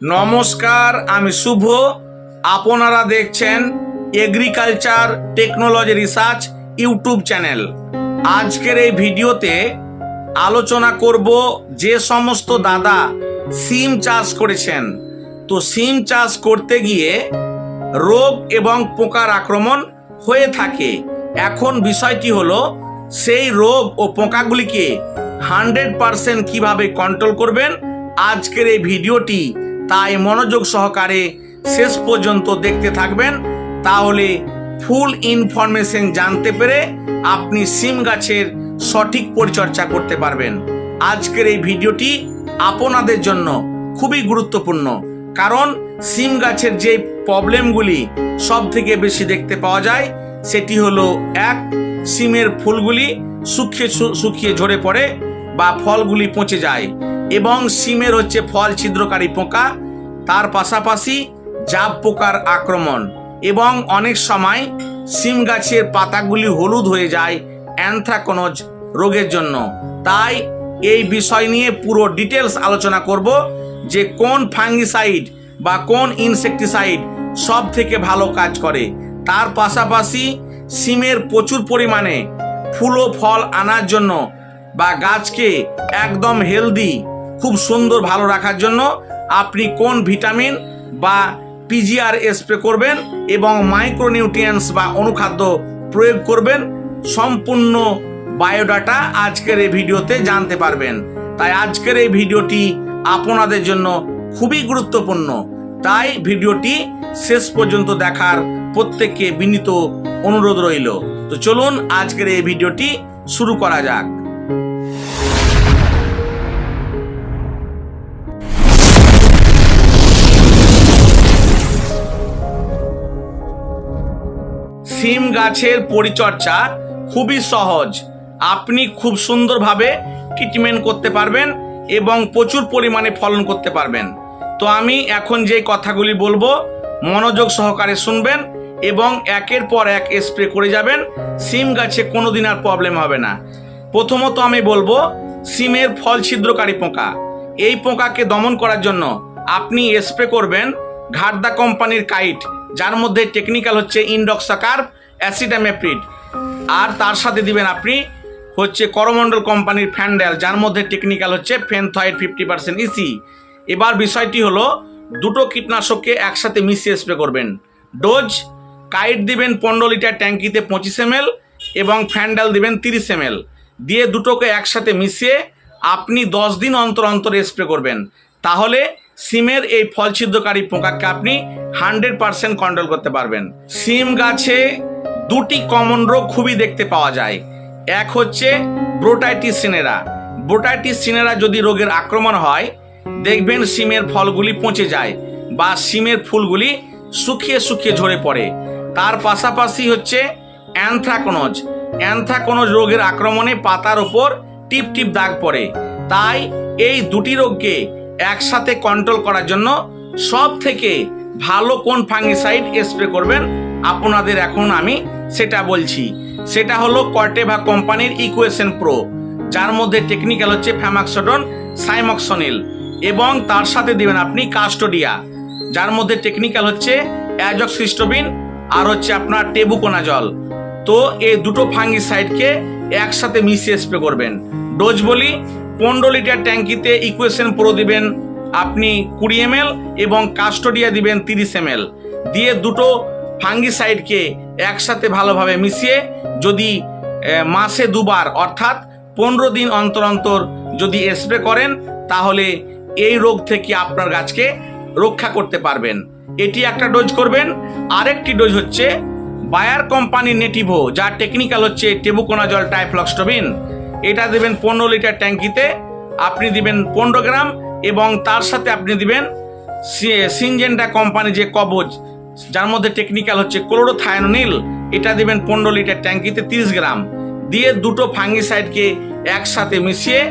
নমস্কার, আমি শুভ। আপনারা দেখছেন agriculture technology research YouTube channel আজকের এই ভিডিওতে আলোচনা করব যে সমস্ত দাদা সিম চাষ করেছেন। তো সিম চাষ করতে গিয়ে রোগ এবং পোকার আক্রমণ হয়ে থাকে। এখন বিষয়টি হলো, সেই রোগ ও পোকাগুলিকে হান্ড্রেড পারসেন্ট কীভাবে কন্ট্রোল করবেন? আজকের এই ভিডিওটি তাই মনোযোগ সহকারে শেষ পর্যন্ত দেখতে থাকবেন। তাহলে ফুল ইনফরমেশন জানতে পেরে আপনি সিম গাছের সঠিক পরিচর্যা করতে পারবেন। আজকের এই ভিডিওটি আপনাদের জন্য খুবই গুরুত্বপূর্ণ। কারণ সিম গাছের যে প্রবলেমগুলি সব থেকে বেশি দেখতে পাওয়া যায়, সেটি হলো এক, সিমের ফুলগুলি শুকিয়ে শুকিয়ে ঝরে পড়ে বা ফলগুলি পচে যায়। এবং সিমের হচ্ছে ফল, ছিদ্রকারী পোকা। তার পাশাপাশি জাব পোকার আক্রমণ। এবং অনেক সময় সিম গাছের পাতাগুলি হলুদ হয়ে যায় অ্যানথ্রাকোনোজ রোগের জন্য। তাই এই বিষয় নিয়ে পুরো ডিটেলস আলোচনা করব যে কোন ফাঙ্গিসাইড বা কোন ইনসেকটিসাইড সব থেকে ভালো কাজ করে। তার পাশাপাশি সিমের প্রচুর পরিমাণে ফুল ও ফল আনার জন্য বা গাছকে একদম হেলদি খুব সুন্দর ভালো রাখার জন্য আপনি কোন ভিটামিন বা পিজিআর স্প্রে করবেন এবং মাইক্রোনিউট্রিয়েন্টস বা অনুখাদ্য প্রয়োগ করবেন, সম্পূর্ণ বায়োডাটা আজকের এই ভিডিওতে জানতে পারবেন। তাই আজকের এই ভিডিওটি আপনাদের জন্য খুবই গুরুত্বপূর্ণ। তাই ভিডিওটি শেষ পর্যন্ত দেখার প্রত্যেককে বিনীত অনুরোধ রইল। তো চলুন আজকের এই ভিডিওটি শুরু করা যাক। সিম গাছের পরিচর্যা খুবই সহজ। আপনি খুব সুন্দরভাবে ট্রিটমেন্ট করতে পারবেন এবং প্রচুর পরিমাণে ফলন করতে পারবেন। তো আমি এখন যে কথাগুলি বলব, মনোযোগ সহকারে শুনবেন এবং একের পর এক স্প্রে করে যাবেন। সিম গাছে কোনোদিন আর প্রবলেম হবে না। প্রথমত আমি বলব, সিমের ফল ছিদ্রকারী পোকা। এই পোকাকে দমন করার জন্য আপনি স্প্রে করবেন ঘাটদা কোম্পানির কাইট যার মধ্যে টেকনিক্যাল হচ্ছে ইন্ডক্সাকার অ্যাসিডামেপ্রিড আর তার সাথে দিবেন আপনি হচ্ছে করমণ্ডল কোম্পানির ফ্যান্ডেল, যার মধ্যে টেকনিক্যাল হচ্ছে ফেনথয়েড ফিফটি পার্সেন্ট ইসি এবার বিষয়টি হলো, দুটো কীটনাশককে একসাথে মিশিয়ে স্প্রে করবেন। ডোজ, কাইট দিবেন পনেরো লিটার ট্যাঙ্কিতে পঁচিশ এম এবং ফ্যান্ডেল দিবেন তিরিশ এম দিয়ে দুটোকে একসাথে মিশিয়ে আপনি দশ দিন অন্তর অন্তর স্প্রে করবেন। তাহলে সিমের এই ফল ছিদ্রকারী পোকাকে আপনি হান্ড্রেড পার্সেন্ট কন্ট্রোল করতে পারবেন। সিম গাছে দুটি কমন রোগ খুবই দেখতে পাওয়া যায়। এক হচ্ছে ব্রোটাইটিস সিনেরা। ব্রোটাইটিস সিনেরা যদি রোগের আক্রমণ হয়, দেখবেন সিমের ফলগুলি পচে যায় বা সিমের ফুলগুলি শুকিয়ে শুকিয়ে ঝরে পড়ে। তার পাশাপাশি হচ্ছে অ্যানথ্রাকোনোজ। অ্যানথ্রাকোনোজ রোগের আক্রমণে পাতার ওপর টিপ টিপ দাগ পড়ে। তাই এই দুটি রোগকে একসাথে কন্ট্রোল করার জন্য সব থেকে ভালো কোন ফাঙ্গিসাইড স্প্রে করবেন? আপনাদের এখন আমি সেটা বলছি। সেটা হলো কর্টেভা কোম্পানির ইকুয়েশন প্রো যার মধ্যে টেকনিক্যাল হচ্ছে ফ্যামাক্সোডন সাইমক্সনিল এবং তার সাথে দিবেন আপনি কাস্টোডিয়া যার মধ্যে টেকনিক্যাল হচ্ছে অ্যাজক্সিস্টোবিন আর হচ্ছে আপনার টেবুকোনা জল তো এই দুটো ফাঙ্গিসাইডকে একসাথে মিশিয়ে স্প্রে করবেন। ডোজ বলি পনেরো লিটার ট্যাঙ্কিতে ইকুয়েশন প্রো দিবেন আপনি কুড়ি এম এবং কাস্টোডিয়া দিবেন তিরিশ এম দিয়ে দুটো ফাঙ্গিসাইডকে একসাথে ভালোভাবে মিশিয়ে যদি মাসে দুবার, অর্থাৎ পনেরো দিন অন্তর অন্তর যদি স্প্রে করেন, তাহলে এই রোগ থেকে আপনার গাছকে রক্ষা করতে পারবেন। এটি একটা ডোজ করবেন। আরেকটি ডোজ হচ্ছে বায়ার কোম্পানির নেটিভো যার টেকনিক্যাল হচ্ছে টেবুকোনাজল টাইফ্লক্সটোবিন এটা দেবেন পনেরো লিটার ট্যাঙ্কিতে, আপনি দিবেন পনেরো গ্রাম এবং তার সাথে আপনি দিবেন সি- সিনজেন্টা কোম্পানি যে কবজ, যার মধ্যে টেকনিক্যাল হচ্ছে ক্লোরোথায়োনিল এটা দিবেন পনেরো লিটার ট্যাঙ্কিতে তিরিশ গ্রাম। দিয়ে দুটো ফাঙ্গিসাইডকে একসাথে মিশিয়ে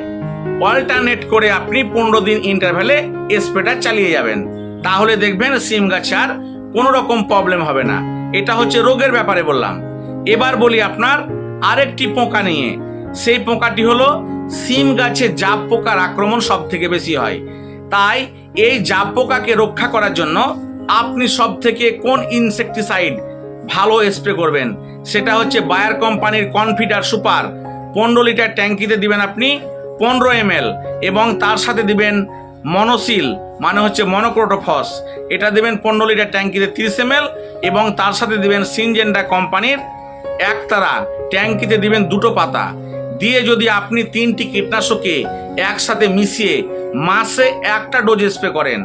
অল্টারনেট করে আপনি পনেরো দিন ইন্টারভ্যালে স্প্রেটা চালিয়ে যাবেন। তাহলে দেখবেন সিম গাছে আর কোনো রকম প্রবলেম হবে না। এটা হচ্ছে রোগের ব্যাপারে বললাম। এবার বলি আপনার আরেকটি পোকা নিয়ে। সেই পোকাটি হলো সিম গাছে জাপ পোকার আক্রমণ সব থেকে বেশি হয়। তাই এই জাব পোকাকে রক্ষা করার জন্য আপনি সব থেকে কোন ইনসেকটিসাইড ভালো স্প্রে করবেন? সেটা হচ্ছে বায়ার কোম্পানির কনফিডার সুপার। পনেরো লিটার ট্যাঙ্কিতে দিবেন আপনি পনেরো এম এবং তার সাথে দিবেন মনোসিল মানে হচ্ছে মনোক্রোটোফস। এটা দিবেন পনেরো লিটার ট্যাঙ্কিতে তিরিশ এম এবং তার সাথে দিবেন সিনজেন্ডা কোম্পানির একতারা। ট্যাঙ্কিতে দিবেন দুটো পাতা। দিয়ে যদি আপনি তিনটি কীটনাশকে একসাথে মিশিয়ে মাসে একটা ডোজ স্প্রে করেন,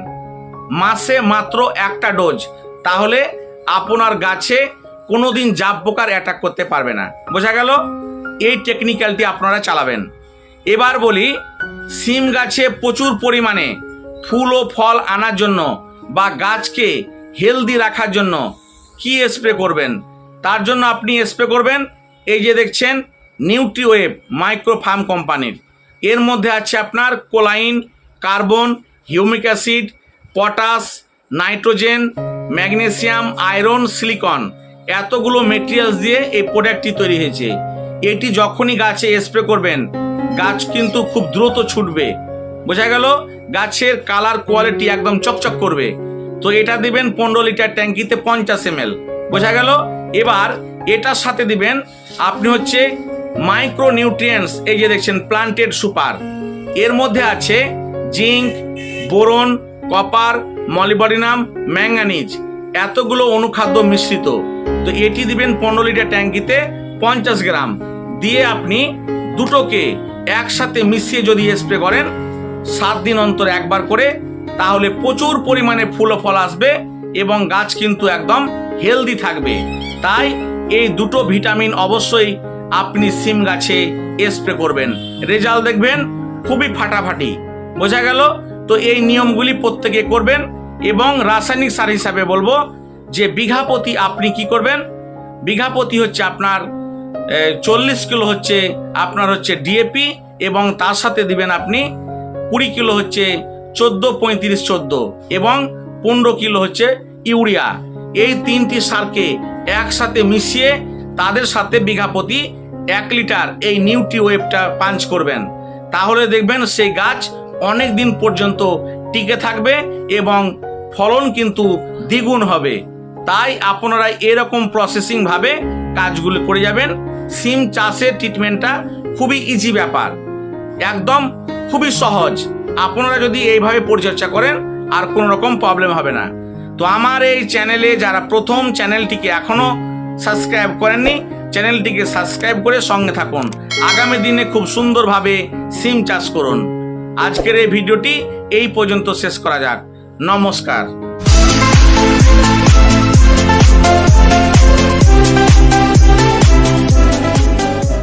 মাসে মাত্র একটা ডোজ, তাহলে আপনার গাছে কোনোদিন জাব পোকার অ্যাটাক করতে পারবে না। বোঝা গেল? এই টেকনিক্যালটি আপনারা চালাবেন। এবার বলি, সিম গাছে প্রচুর পরিমাণে ফুল ও ফল আনার জন্য বা গাছকে হেলদি রাখার জন্য কি স্প্রে করবেন? তার জন্য আপনি স্প্রে করবেন, এই যে দেখছেন নিউট্রিওয়েভ মাইক্রোফার্ম কোম্পানির। এর মধ্যে আছে আপনার choline, carbon, humic acid, potash, nitrogen, magnesium, iron, silicon. এতগুলো মেটেরিয়ালস দিয়ে এই প্রোডাক্টটি তৈরি হয়েছে। এটি যখনই গাছে স্প্রে করবেন, গাছ কিন্তু খুব দ্রুত ছুটবে। বোঝা গেল? গাছের কালার কোয়ালিটি একদম চকচক করবে। তো এটা দিবেন পনেরো লিটার ট্যাঙ্কিতে পঞ্চাশ এম বোঝা গেল? এবার এটার সাথে দিবেন, আপনি হচ্ছে মাইক্রো নিউট্রিয়েন্টস এই যে দেখছেন, প্লান্টেড সুপার। এর মধ্যে আছে zinc, boron, copper, molybdenum, manganese. এতগুলো অনুখাদ্য মিশ্রিত। তো এটি দিবেন পনেরো লিটার ট্যাঙ্কিতে পঞ্চাশ গ্রাম। দিয়ে আপনি দুটোকে একসাথে মিশিয়ে যদি স্প্রে করেন, সাত দিন অন্তর একবার করে, তাহলে প্রচুর পরিমাণে ফুল ও ফল আসবে এবং গাছ কিন্তু একদম হেলদি থাকবে। তাই এই দুটো ভিটামিন অবশ্যই আপনি সিম গাছে স্প্রে করবেন। রেজাল্ট দেখবেন খুবই ফাটাফাটি। বোঝা গেল? তো এই নিয়মগুলি প্রত্যেকে করবেন এবং রাসায়নিক সার হিসাবে বলব যে বিঘা প্রতি আপনি কি করবেন? বিঘা প্রতি হচ্ছে আপনার চল্লিশ কিলো হচ্ছে আপনার হচ্ছে ডিএপি এবং তার সাথে দিবেন আপনি কুড়ি কিলো হচ্ছে চোদ্দ, পঁয়ত্রিশ, চোদ্দ এবং পনেরো কিলো হচ্ছে ইউরিয়া। এই তিনটি সারকে একসাথে মিশিয়ে তাদের সাথে বিঘা প্রতি এক লিটার এই নিউট্রি ওয়েবটা পাঞ্চ করবেন। তাহলে দেখবেন সেই গাছ অনেক দিন পর্যন্ত টিকে থাকবে এবং ফলন কিন্তু দ্বিগুণ হবে। তাই আপনারা এরকম প্রসেসিং ভাবে কাজগুলো করে যাবেন। সিম চাষের ট্রিটমেন্টটা খুবই ইজি ব্যাপার। একদম খুবই সহজ। আপনারা যদি এইভাবে পরিচর্যা করেন, আর কোনো রকম প্রবলেম হবে না। তো আমার এই চ্যানেলে যারা প্রথম চ্যানেলটিকে এখনও সাবস্ক্রাইব করেননি চ্যানেলটিকে সাবস্ক্রাইব করে সঙ্গে থাকুন। আগামী দিনে খুব সুন্দরভাবে সিম চাষ করুন। আজকের এই ভিডিওটি এই পর্যন্ত শেষ করা যাক। নমস্কার।